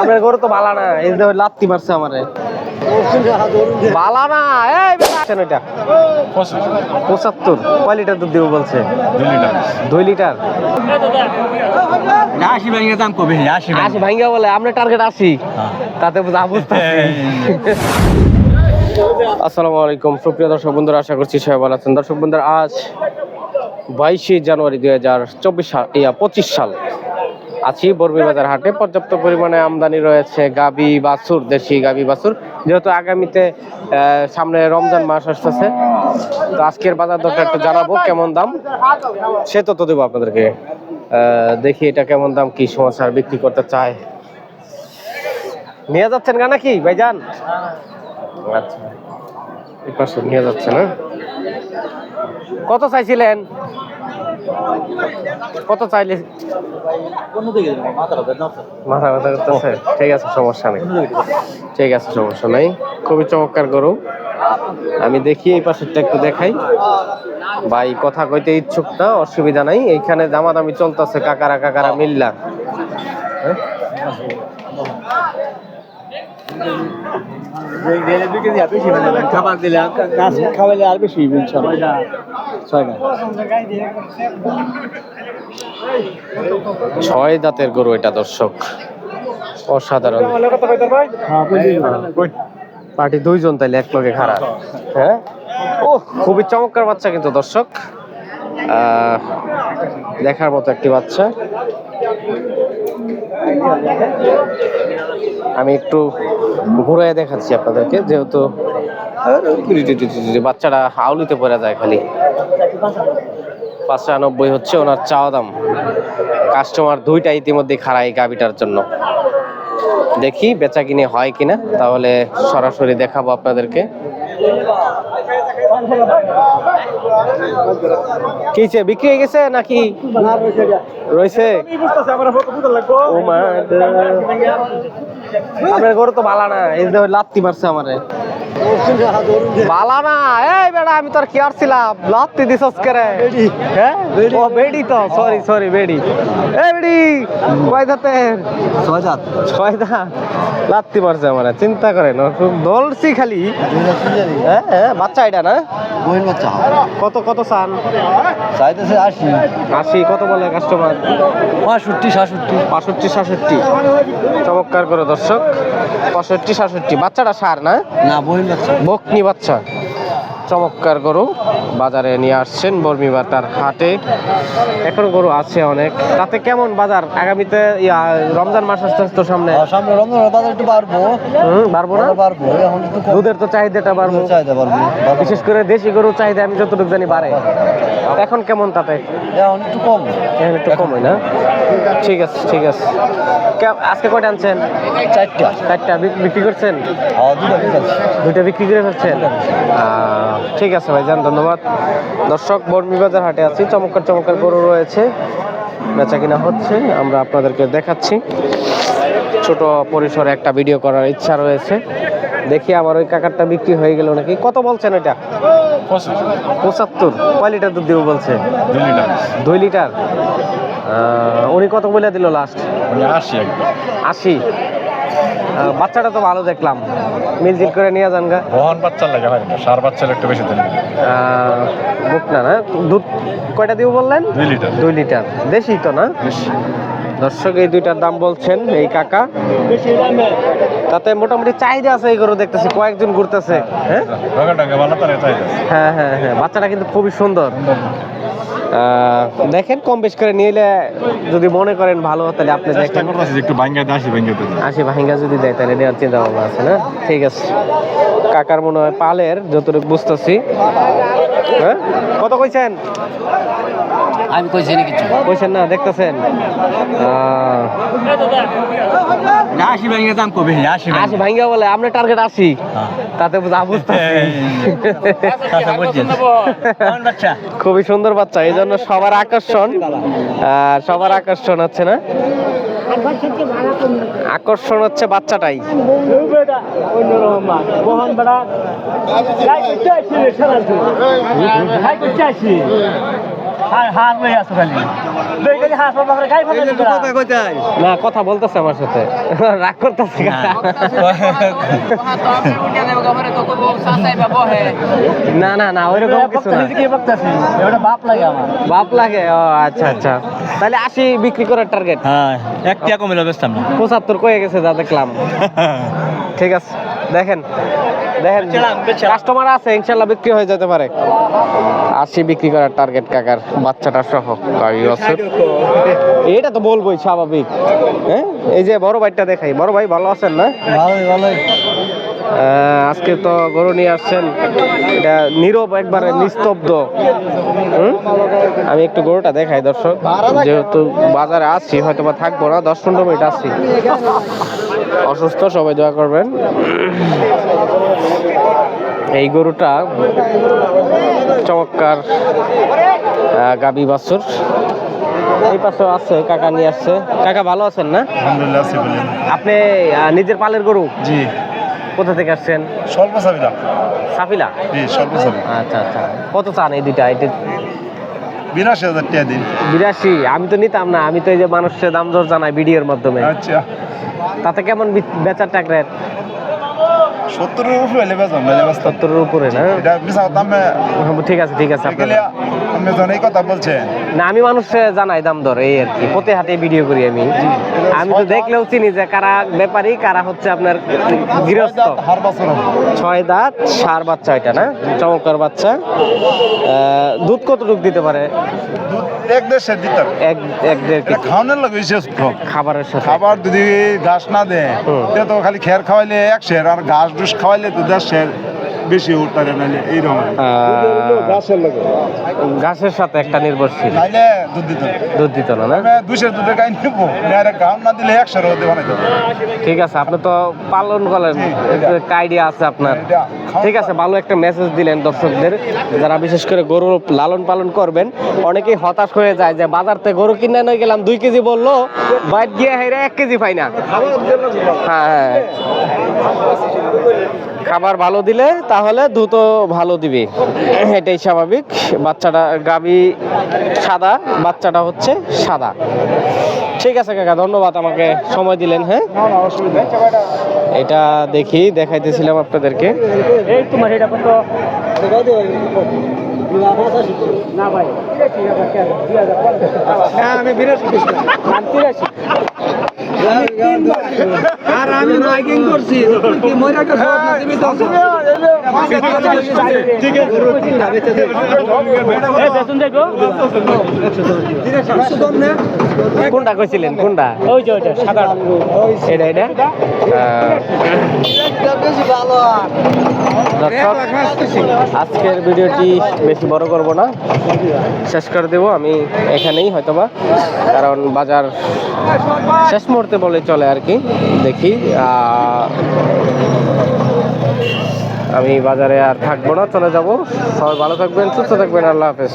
আপনার গরু তো বালা না এই যে লাত্তি মারছে আমারে। বালা না এই আছেন ওইটা পঁচাত্তর কয় লিটার দুধ দিব বলছে? দুই লিটার। আশি ব্যাংকে দাম কবে? আশি আশি ভাঙ্গা বলে আপনার টার্গেট আশি তাতে বুঝা বুঝতেছি আসসালামু আলাইকুম সুপ্রিয় দর্শক বন্ধুরা আশা করছি সবাই ভালো আছেন। দর্শক বন্ধুরা আজ বাইশে জানুয়ারি দুই হাজার চব্বিশ সাল পঁচিশ সাল। আছি বাজার হাটে। পর্যাপ্ত পরিমাণে আমদানি রয়েছে গাবি বাছুর, দেশি গাবি বাছুর। যেহেতু আগামীতে সামনে রমজান মাস আসতেছে, তো আজকের বাজার দরটা একটু জানাব, কেমন দাম? সে তত দেবো আপনাদেরকে। দেখি এটা কেমন দাম, কি সমস্যার বিক্রি করতে চায়। নিয়ে যাচ্ছেন গা নাকি, ভাইজান? আচ্ছা নিয়ে যাচ্ছে না। কত চাইছিলেন? কত চাইলে? মাথা ব্যথা করতেছে? ঠিক আছে সমস্যা নেই। ঠিক আছে সমস্যা নাই। খুবই চমৎকার গরু। আমি দেখি এই পাশেরটা একটু দেখাই। ভাই কথা কইতে ইচ্ছুক না অসুবিধা নাই। এইখানে দামাদামি চলতেছে কাকারা কাকারা মিল্লা। খাবার দিলে গাছ খাওয়াইলে আর বেশি ছয় ছয় দাঁতের গরু এটা দর্শক। অসাধারণ। পার্টি দুইজন তাইলে এক লগে খারাপ হ্যাঁ? ও খুবই চমৎকার বাচ্চা কিন্তু দর্শক। আহ, দেখার মতো একটি বাচ্চা। আমি একটু ঘুরে দেখাচ্ছি আপনাদেরকে যেহেতু বাচ্চারা আউলিতে পড়ে যায় খালি। পাঁচশো নব্বই হচ্ছে ওনার চাওয়া দাম। কাস্টমার দুইটা ইতিমধ্যে খাড়া এই গাবিটার জন্য। দেখি বেচা কিনে হয় কিনা তাহলে সরাসরি দেখাবো আপনাদেরকে। কিছে বিক্রি হয়ে গেছে নাকি? রয়েছে। আপনার গরু তো বালা না এই যে লাত্তি মারছে আমারে। বালা না এই বেড়া আমি তোর কি ছিলাম লাত্তি দিছস করে হ্যাঁ? ও বেডি তো সরি সরি বেডি। এ বেডি কয় দাঁতের ছয় জাত। ছয় দাঁত লাত্তি মারছে আমারে চিন্তা করেন খুব দলছি খালি। হ্যাঁ হ্যাঁ বাচ্চা এটা না? বইন বাচ্চা। কত কত চান? চাইতেছে আশি। আশি কত বলে কাস্টমার পঁয়ষট্টি সাতষট্টি। পঁয়ষট্টি সাতষট্টি। চমৎকার করে দর্শক। পঁয়ষট্টি সাতষট্টি। বাচ্চাটা সার না? না বইন বাচ্চা। বকনি বাচ্চা। চমৎকার গরু বাজারে নিয়ে আসছেন বর্মিবাটার হাটে। এখন গরু আছে অনেক। তাতে কেমন বাজার? আগামীতে রমজান মাস আসতে আসতে সামনে? সামনে রমজান বাজার একটু বাড়বো। হুম বাড়বো না? বাড়বো দুধের তো চাহিদাটা বাড়বো। চাহিদা বাড়বো বিশেষ করে দেশি গরুর চাহিদা আমি যতটুকু জানি বাড়ে। এখন কেমন তাতে? এখন একটু কম। এখন একটু কম হয় না? ঠিক আছে ঠিক আছে। আজকে কয়টা আনছেন? চারটা। চারটা। বিক্রি করছেন? হ্যাঁ দুটা দুইটা বিক্রি করে ফেলছেন? ঠিক আছে ভাইজান ধন্যবাদ। দর্শক বর্মিবাজার হাটে আছি। চমৎকার চমৎকার গরু রয়েছে। বেচা কিনা হচ্ছে আমরা আপনাদেরকে দেখাচ্ছি। ছোট পরিসরে একটা ভিডিও করার ইচ্ছা রয়েছে। দেখি আমার ওই কাকারটা বিক্রি হয়ে গেল নাকি? কত বলছেন এটা? পঁচাত্তর। কয় লিটার দুধ দিব বলছে? দুই লিটার? উনি কত বলে দিল লাস্ট আশি আশি? বাচ্চাটা তো ভালো দেখলাম। মিলজিল করে নিয়ে যান গা। বহন বাচ্চা লাগে না সার বাচ্চা একটু বেশি দেন। বুক না না? দুধ কয়টা দিব বললেন? দুই লিটার। দুই লিটার। দেশি তো না? দর্শক এই দুইটার দাম বলছেন এই কাকা। তাতে মোটামুটি চাহিদা আছে এই গরু দেখতেছি কয়েকজন ঘুরতেছে। হ্যাঁ? হ্যাঁ হ্যাঁ হ্যাঁ। বাচ্চাটা কিন্তু খুবই সুন্দর। দেখেন কম বেশ করে নিলে যদি মনে করেন ভালো তাহলে আপনি দেখেন। একটু ভাঙ্গা দিয়ে আসি ভাঙ্গা ভাঙ্গা যদি দেয় তাহলে নেওয়ার চিন্তা ভাবনা আছে না? ঠিক আছে। কাকার মনে হয় পালের যতটুকু বুঝতেছি। হ্যাঁ? কত কইছেন? আমি কইছি না কিছু। কইছেন না দেখতেছেন? আশি ব্যাংকে দাম কবে? আশি আশি ভাঙ্গা বলে আপনার টার্গেট আশি তাতে বুঝা বুঝতেছি। খুবই সুন্দর বাচ্চা এই জন্য সবার আকর্ষণ। সবার আকর্ষণ হচ্ছে না? আকর্ষণ হচ্ছে বাচ্চাটাই। না কথা বলতেছে আমার সাথে রাগ করতেছে না না না ওইরকম কিছু না বাপ লাগে আমার বাপ লাগে ও আচ্ছা আচ্ছা তাহলে আশি বিক্রি করার টার্গেট হ্যাঁ এক টিয়া কমিলো বেচতাম পঁচাত্তর কয়ে গেছে যা দেখলাম ঠিক আছে দেখেন দেখেন। কাস্টমার আছে ইনশাল্লাহ বিক্রি হয়ে যেতে পারে। আশি বিক্রি করার টার্গেট কাকার বাচ্চাটা সহ এটা তো বলবোই স্বাভাবিক। হ্যাঁ? এই যে বড় ভাইটা দেখাই। বড় ভাই ভালো আছেন না? ভালোই ভালোই। আজকে তো গরু নিয়ে আসছেন। এটা নীরব একবারে নিস্তব্ধ? আমি একটু গরুটা দেখাই দর্শক। যেহেতু বাজারে আছি হয়তো বা থাকব না দশ পনেরো মিনিট আছি। অসুস্থ সবাই দোয়া করবেন। এই গরুটা চমৎকার গাবি বাছুর। এই পাশে আছে কাকা নিয়ে আসছে। কাকা ভালো আছেন না? আলহামদুলিল্লাহ আছি বলেন আপনি নিজের পালের গরু? জি। কোথা থেকে আসছেন? স্বল্প চাবিলা সাফিলা? জি স্বল্প আচ্ছা আচ্ছা। কত চান এই দুইটা? এটা বিরাশি হাজার টাকা দিন। বিরাশি আমি তো নিতাম না আমি তো এই যে মানুষের দাম দর জানাই ভিডিওর মাধ্যমে। আচ্ছা। তাতে কেমন বেচার টাক রেট সত্তরের উপরে হলে বেজাম নাহলে বেচতাম। সত্তরের উপরে না? এটা দামে ঠিক আছে ঠিক আছে আপনি কথা বলছেন না আমি মানুষে জানাই দাম দর এই আর কি। প্রতি হাতে ভিডিও করি আমি। আমি তো দেখলেও চিনি যে কারা ব্যাপারী কারা হচ্ছে আপনার গৃহস্থ। ছয় দাঁত সার বাচ্চা এটা না? চমৎকার বাচ্চা। দুধ কতটুকু দিতে পারে? এক দেড়শো দিতে। এক এক দেড় খাওয়ানোর লাগে বিশেষ খাবারের সাথে। খাবার যদি ঘাস না দেয়। তে তো খালি খের খাওয়াইলে এক শের আর ঘাস ডুস খাওয়াইলে তো দশ শের বেশি উঠতে নাইলে এইরকম। ঘাসের ঘাসের সাথে একটা নির্ভরশীল। নাইলে দুধ দিতে দুধ দিত না না? আমি দুশের দুধের গাই নিবো। আর ঘাম না দিলে একশোর মধ্যে বানাই দেবো। ঠিক আছে আপনি তো পালন করেন একটা আইডিয়া আছে আপনার। ঠিক আছে ভালো একটা মেসেজ দিলেন দর্শকদের যারা বিশেষ করে গরু লালন পালন করবেন। অনেকেই হতাশ হয়ে যায় যে বাজার থেকে গরু কিনে নিয়ে গেলাম দুই কেজি বলল বাইর গিয়ে হেরে এক কেজি পাই না। হ্যাঁ হ্যাঁ। খাবার ভালো দিলে তাহলে দুধ ভালো দিবে। এটাই স্বাভাবিক। বাচ্চাটা গাবি সাদা বাচ্চাটা হচ্ছে সাদা। ঠিক আছে কাকা ধন্যবাদ আমাকে সময় দিলেন হ্যাঁ? এটা দেখি দেখাইতেছিলাম আপনাদেরকে। এই তোমার এটা কত? না ভাই। হ্যাঁ আমি বিরাশি। আর আমি মাইকিং করছি কি মইরা কে সব নসিবি তো ঠিক আছে এ বেতন দেখো কোনটা কইছিলেন? কোনটা? ওই যে ওইটা সাদা এটা এটা? দর্শক আজকের ভিডিওটি বেশি বড় করব না। শেষ করে দেব আমি এখানেই হয়তোবা কারণ বাজার শেষ মুহূর্তে বলে চলে আর কি দেখি আমি বাজারে আর থাকব না চলে যাব। সবাই ভালো থাকবেন সুস্থ থাকবেন আল্লাহ হাফেজ।